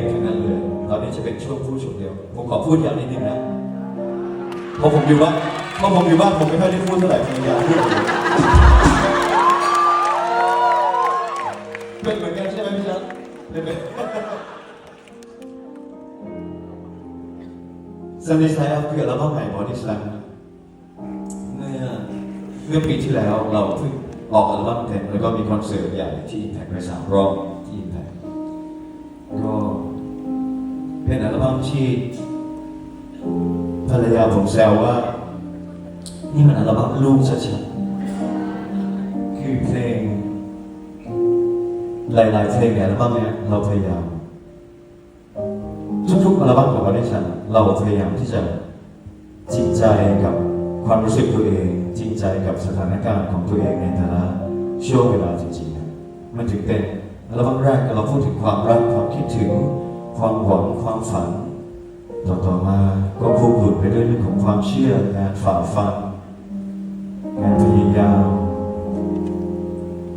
งทั้งนั้นเลยตอนนี้จะเป็นช่วงพูดช่วงเดียว ผมขอพูดอย่างนิดนึงนะเพราะผมอยู่บ้านเพราะผมอยู่บ้านผมไม่ค่อยได้พูดเท่าไหร่พยายามพูดเป็นเหมือนกันใช่ไหมพี่ชัดเป็นไหมซันนี่ไซอัพคืออัลบั้มใหม่บอดี้สแลมเมื่อเมื่อปีที่แล้วเราเพิ่งออกอัลบั้มเต็มแล้วก็มีคอนเสิร์ตใหญ่ที่ Impact ไปสามรอบที่ Impact เป็นอัลบั้มที่ภรรยาผมแซวว่า นี่มันอัลบั้มลูกชัดๆคือเพลง หลายๆเพลงในอัลบั้มเนี้ยเราพยายามทุกๆอัลบั้มของเราได้ฉันเราพยายามที่จะจริงใจกับความรู้สึกตัวเอง จริงใจกับสถานการณ์ของตัวเองในแต่ละช่วงเวลาจริงๆนะมันถึงเป็นอัลบั้มแรกเราพูดถึงความรักความคิดถึง ความหวังความฝัน ต่อต่อมาก็พูดหลุดไปด้วยเรื่องของความเชื่องานฝ่าฟันงานพยายาม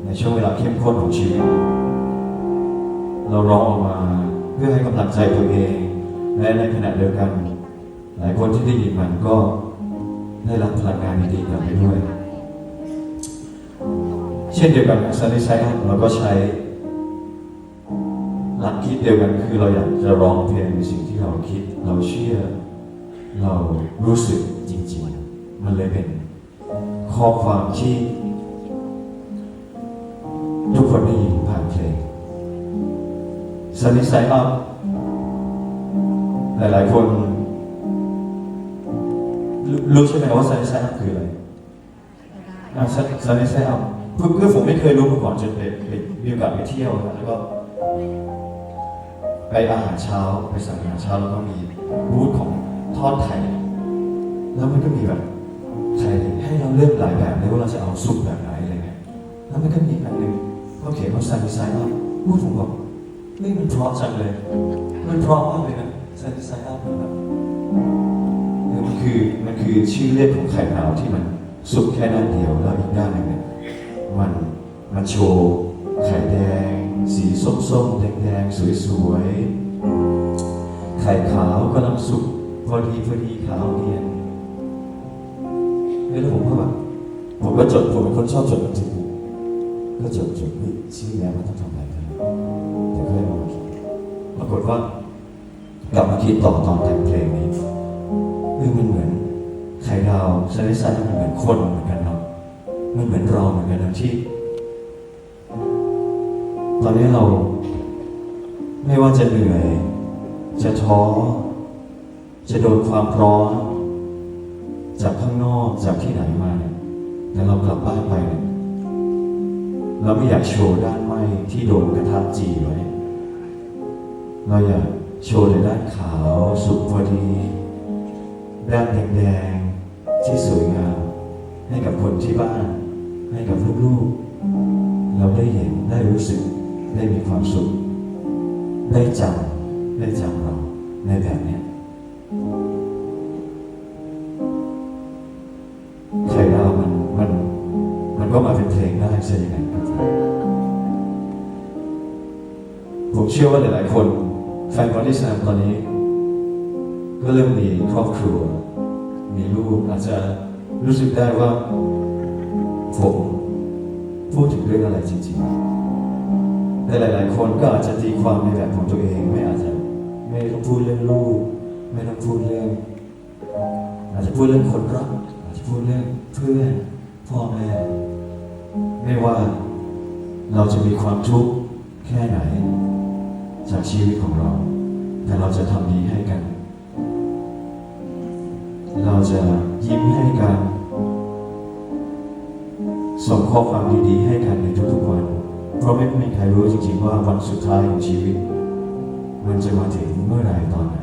ในช่วงเวลาเข้มข้นของชีวิต เราร้องออกมาเพื่อให้กำลังใจตัวเอง และในขณะเดียวกัน หลายคนที่ได้ยินมันก็ได้รับพลังงานดีๆกลับไปด้วย เช่นเดียวกันกับซันนี่ไซเราก็ใช้ หลักคิดเดียวกันคือเราอยากจะร้องเพลงในสิ่งที่เราคิด เราเชื่อ เรารู้สึกจริงๆ มันเลยเป็นข้อความที่ทุกคนได้ยินผ่านเพลงซันนี่ไซอัพหลายๆคนรู้ใช่ไหมว่าซันนี่ไซอัพคืออะไรซันนี่ไซอัพเพื่อผมไม่เคยรู้มาก่อนจนไปมีโอกาสไปเที่ยวแล้วก็ ไปอาหารเช้าไปสั่งอาหารเช้าแล้วก็มีบูธของทอดไข่แล้วมันก็มีแบบไข่ให้เราเลือกหลายแบบเลยว่าเราจะเอาสุกแบบไหนอะไรเงี้ยแล้วมันก็มีอันหนึ่งเขาเขียนว่าซันนี่ไซอัพพูดผมบอกนี่มันเพราะจังเลย มันเพราะมากเลยนะไซไซอัพแบบมันคือมันคือชื่อเรียกของไข่ดาวที่มันสุกแค่ด้านเดียวแล้วอีกด้านหนึงเนี่ยมันมันโชว์ไข่แดง สีส้มๆ แดงๆ สวยๆ ไข่ขาวกำลังสุกพอดีพอดีขาวเนียนแล้วผมก็แบบผมก็จดผมเป็นคนชอบจดหนังก็จดจดเฮ้ยชื่อเนี้ยมันต้องทำอะไรกันเดี๋ยวก็เลยมาคิดปรากฏว่ากลับมาคิดต่อตอนแต่งเพลงนี้เออมันเหมือนไข่ดาวซาลิซันมันเหมือนคนเหมือนกันเนาะมันเหมือนเราเหมือนกันนะที่ อนนี้เรา ไม่ว่าจะเหนื่อย จะท้อ จะโดนความร้อน จากข้างนอกจากที่ไหนมาเนี่ยแล้วเรากลับบ้านไปเนี่ยเราไม่อยากโชว์ด้านไหมที่โดนกระทะจีไว้ เราอยากโชว์ในด้านขาวสุกพอดี ด้านแดงๆที่สวยงาม ให้กับคนที่บ้าน ให้กับลูกๆ เราได้เห็นได้รู้สึก ได้มีความสุข ได้จำได้จำเราในแบบนี้ยไข่ดาวมันมันมันก็มาเป็นเพลงได้ใช่ไหมครับผมเชื่อว่าหลายๆคนแฟนบอลที่สนามตอนนี้ ก็เริ่มมีครอบครัว มีลูกอาจจะรู้สึกได้ว่าผมพูดถึงเรื่องอะไรจริง ๆ แต่หลาย ๆ คนก็อาจจะตีความในแบบของตัวเองไม่อาจจะไม่ต้องพูดเรื่องลูกไม่ต้องพูดเรื่อง อาจจะพูดเรื่องคนรักอาจจะพูดเรื่องเพื่อนพ่อแม่ไม่ว่าเราจะมีความทุกข์แค่ไหน จากชีวิตของเรา แต่เราจะทำดีให้กัน เราจะยิ้มให้กันส่งข้อความดี ๆ ให้กันในทุกๆวัน เพราะไม่มีใครรู้จริงๆว่าวันสุดท้ายของชีวิต มันจะมาถึงเมื่อไหร่ตอนไหน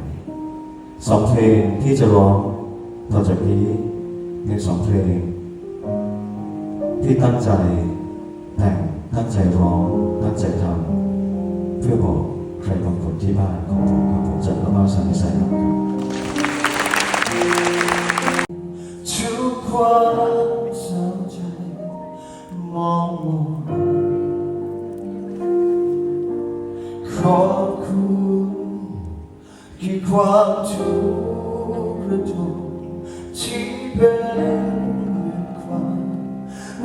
สองเพลงที่จะร้องต่อจากนี้เป็นสองเพลง ที่ตั้งใจแต่งตั้งใจร้องตั้งใจทำเพื่อบอกใครบางคนที่บ้านของผมครับผมจากละมาสานิสัยครับทุกควา 거군 기광조를 좀 지배는 과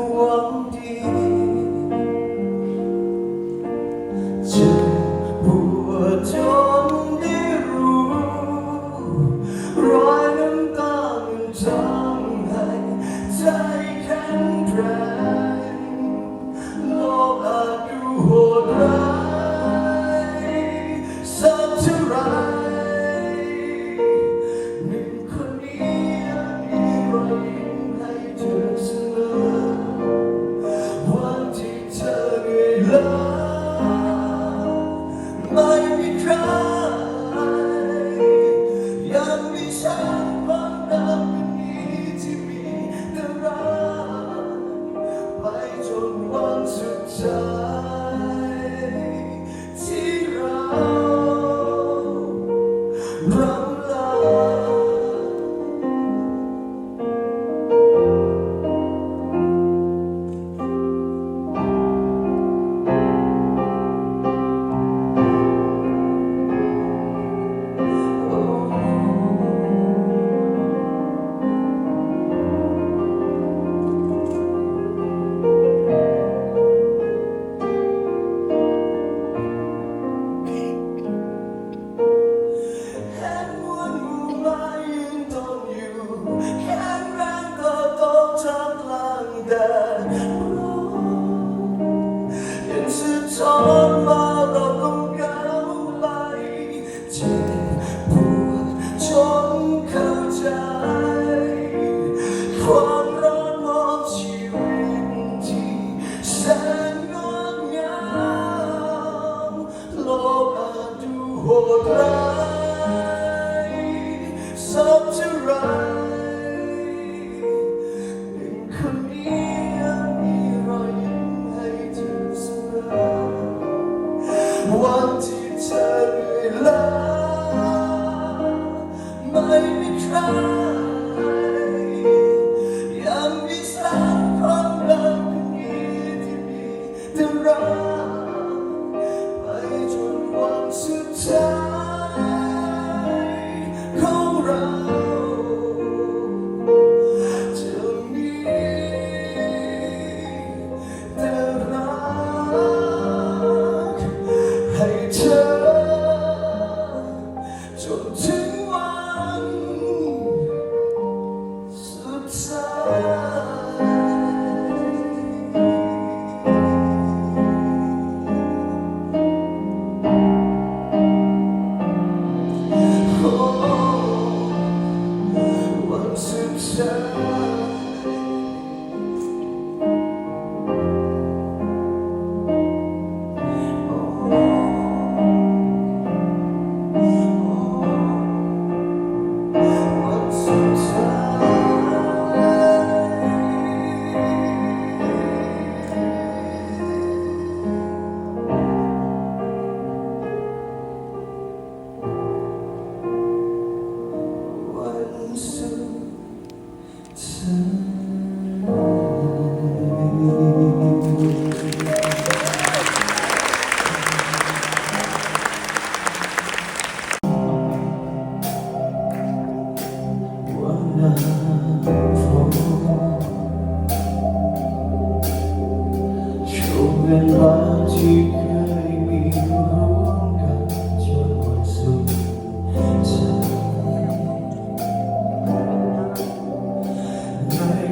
Oh.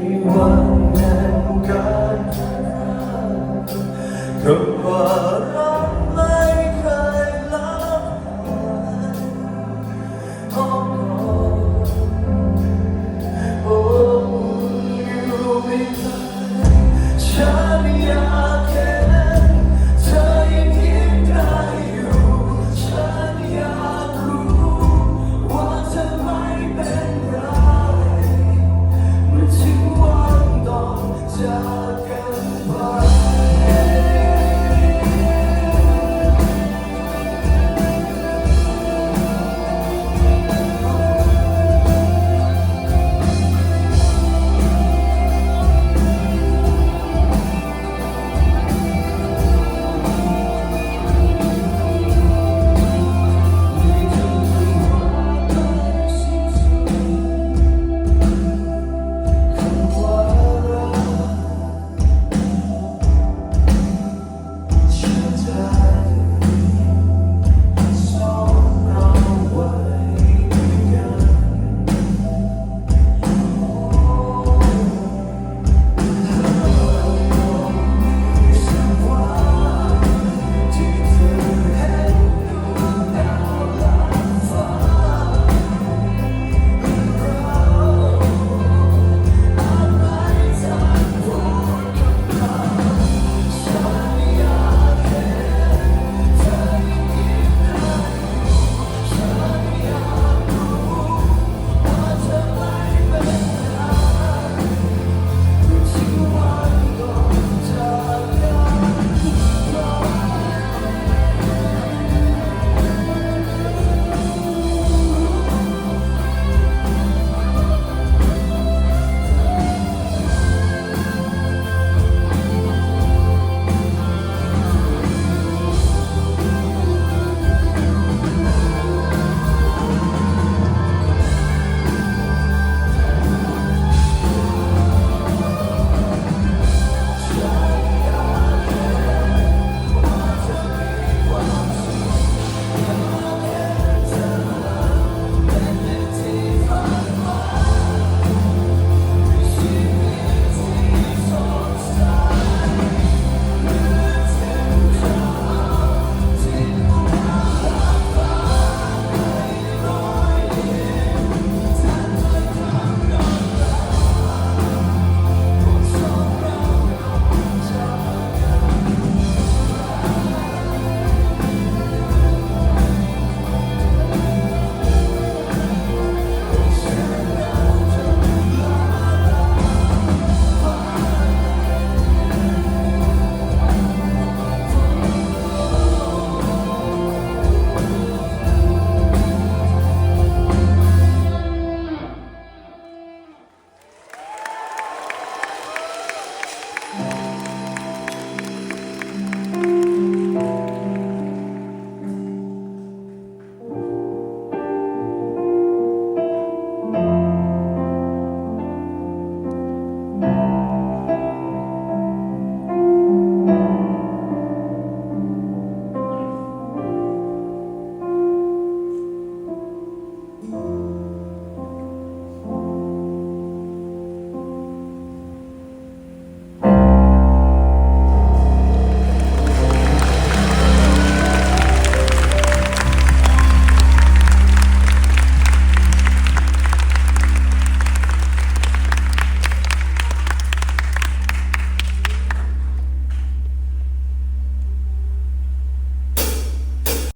you.